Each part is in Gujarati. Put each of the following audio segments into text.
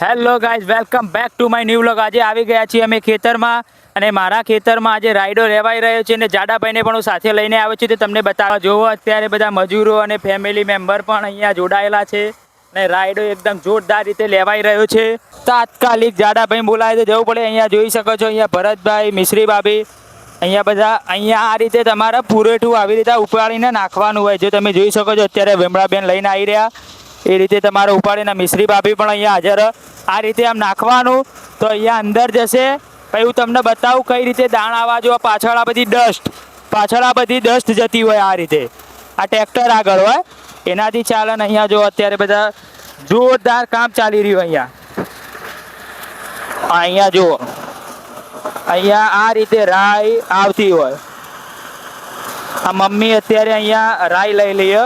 Hello guys welcome back to my new vlog આજે આવી ગયા છીએ અમે ખેતરમાં અને મારા ખેતરમાં આજે રાઈડો લેવાઈ રહ્યો છે અને જાડાભાઈને પણ હું સાથે લઈને આવ્યો છું. તો તમને બતાવવા જોવો, અત્યારે બધા મજૂરો અને ફેમિલી મેમ્બર પણ અહીંયા જોડાયેલા છે અને રાઈડો એકદમ જોરદાર રીતે લેવાઈ રહ્યો છે. તાત્કાલિક જાડાભાઈ બોલાય તો જવું પડે, અહીંયા જોઈ શકો છો, અહીંયા ભરતભાઈ, મિશ્રી ભાભી, અહીંયા બધા, અહીંયા આ રીતે તમારા પૂરેઠું આવી રીતે ઉપાડીને નાખવાનું હોય. જો તમે જોઈ શકો છો, અત્યારે વેમળાબેન લઈને આવી રહ્યા. એ રીતે તમારે ઉપાડીને મિશ્રી ભાભી પણ અહીંયા હાજર. આ રીતે આમ નાખવાનું. તો અહીંયા અંદર જશે. પછી હું તમને બતાવું કઈ રીતે દાણ આવવા જો પાછળ આ બધી ડસ્ટ પાછળ આ બધી ડસ્ટ જતી હોય આ રીતે. આ ટ્રેક્ટર આગળ હોય. એનાથી ચાલે અહીંયા જો અત્યારે બધા જોરદાર કામ ચાલી રહ્યું અહીંયા. અહીંયા જુઓ. અહીંયા આ રીતે રાઈ આવતી હોય. આ મમ્મી અત્યારે અહીંયા રાઈ લઈ લઈએ.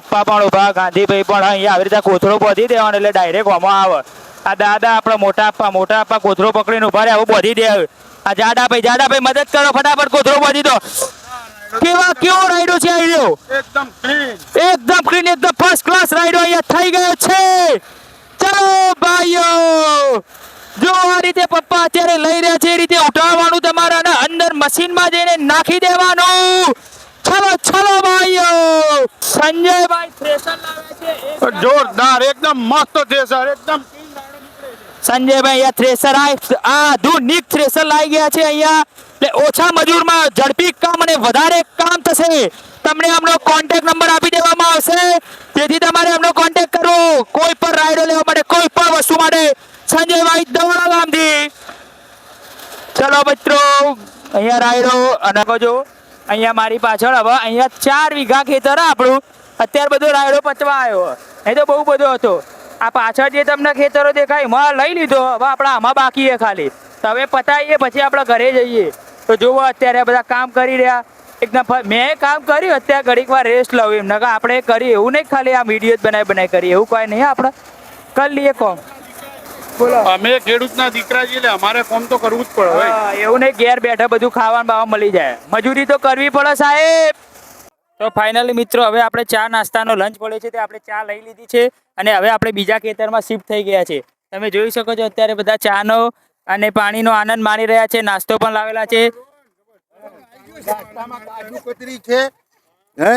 પપ્પા પણ ઊભા ગાંધીભાઈ પણ અહીંયા આવી રીતે કોથળો બોધી દેવાનો એટલે ડાયરેક્ટ આમાં આવે. આ દાદા આપણે મોટા આપવા મોટા આપવા કોથળો પકડીને ઊભા રહે આવું બોધી દે આ જાડા ભાઈ જાડા ભાઈ મદદ કરો ફટાફટ કોથળો બોધી દો. કેવા કેવો રાઈડો છે આ રહ્યો? એકદમ ક્લીન એકદમ ક્લીન એકદમ ફર્સ્ટ ક્લાસ રાઈડો અહીંયા થઈ ગયો છે. ચલો ભાઈઓ જો આ રીતે પપ્પા અત્યારે લઈ રહ્યા છે એ રીતે ઉઠાવવાનું તમારા અંદર મશીનમાં જઈને નાખી દેવાનું. ચલો ચલો ભાઈઓ. સંજયભાઈ થ્રેસર લાવે છે જોરદાર એકદમ મસ્ત છે એકદમ સંજયભાઈ અહીંયા થ્રેસર આ આધુનિક થ્રેસર લાવી ગયા છે અહીંયા. એટલે ઓછા મજૂરમાં ઝડપી કામ અને વધારે કામ થશે. તમને આમનો કોન્ટેક્ટ નંબર આપી દેવામાં આવશે. તેથી તમારે એમનો કોન્ટેક્ટ કરવો. કોઈ પણ રાઈડો લેવા માટે કોઈ પણ વસ્તુ માટે સંજયભાઈ દોડા ગામથી ચલો મિત્રો અહીંયા રાયડો અને જો. અહીંયા મારી પાછળ હવે અહીંયા ચાર વીઘા ખેતર આપણું. અત્યારે બધો રાયડો પચવા આવ્યો. નહીં તો બહુ બધો હતો. આ પાછળ જે તમને ખેતરો દેખાય, એમાં લઈ લીધો. હવે આપણે આમાં બાકી છે ખાલી. તો હવે પતાવીએ પછી આપણે ઘરે જઈએ. તો જુઓ અત્યારે બધા કામ કરી રહ્યા. એકદમ મેં કામ કર્યું, અત્યારે ઘડીક વાર રેસ્ટ લઉં એમ. નકર આપણે કરીએ. એવું નહીં ખાલી આ વીડિયો જ બનાવી બનાવી કરીએ. એવું કોઈ નહીં આપણે. કરી લઈએ કોમ. અમે ખેડૂતના દીકરા છીએ એટલે અમારે કોમ તો કરવું જ પડે હા, એવું નહીં ઘેર બેઠા બધું ખાવાનું બાવા મળી જાય. મજૂરી તો કરવી પડે સાહેબ. તો ફાઇનલી મિત્રો હવે આપણે ચા નાસ્તાનો લંચ પડે છે તે આપણે ચા લઈ લીધી છે અને હવે આપણે બીજા ખેતરમાં શિફ્ટ થઈ ગયા છે. તમે જોઈ શકો છો અત્યારે બધા ચાનો અને પાણીનો આનંદ માણી રહ્યા છે નાસ્તો પણ લાવેલા છે. નાસ્તામાં કાજુ કતરી છે હે?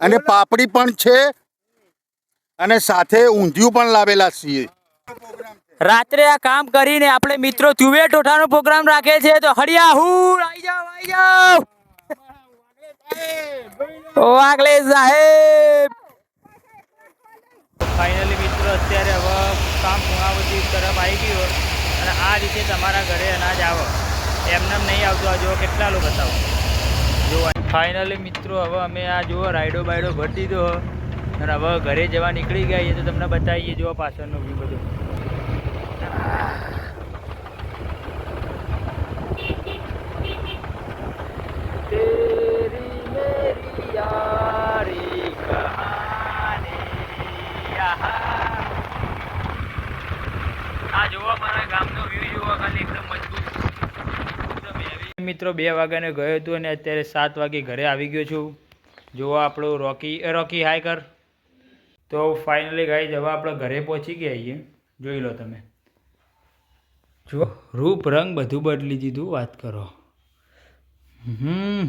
અને પાપડી પણ છે અને સાથે ઊંધિયું પણ લાવેલા છીએ. રાત્રે આ કામ કરીને આપણે મિત્રો તુવે ટોઠાનો પ્રોગ્રામ રાખે છે, તો હડિયા હું આવી જાઓ આવી જાઓ. વાગલે સાહેબ. ફાઇનલી મિત્રો, અત્યારે હવે કામ પૂર્ણાવતી તરફ આવી ગયું અને આ રીતે તમારા ઘરે અનાજ આવો. એમને નહીં આવતું, આ જુઓ કેટલા લોકો બતાવો. જોવા ફાઇનલી મિત્રો, હવે અમે આ જુઓ રાઈડો બાઈડો ભરી દીધો. અને હવે ઘરે જવા નીકળી ગયા તો તમને બતાવીએ, જુઓ પાછળનું વ્યૂ બધું. મિત્રો, બે વાગ્યાને ગયો હતો અને અત્યારે સાત વાગે ઘરે આવી ગયો છું. જુઓ આપણો રોકી રોકી હાય કર. તો ફાઇનલી ગાઈ જવા આપણે ઘરે પહોંચી ગયા છીએ. જોઈ લો તમે. જો રૂપ, રંગ બધું બદલી દીધું, વાત કરો. હમ.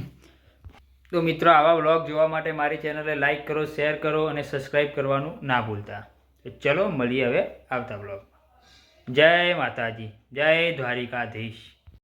તો મિત્રો, આવા વ્લોગ જોવા માટે મારી ચેનલને લાઇક કરો શેર કરો અને સબસ્ક્રાઈબ કરવાનું ના ભૂલતા. ચલો, મળીએ હવે આવતા વ્લોગ જય માતાજી, જય દ્વારિકાધીશ.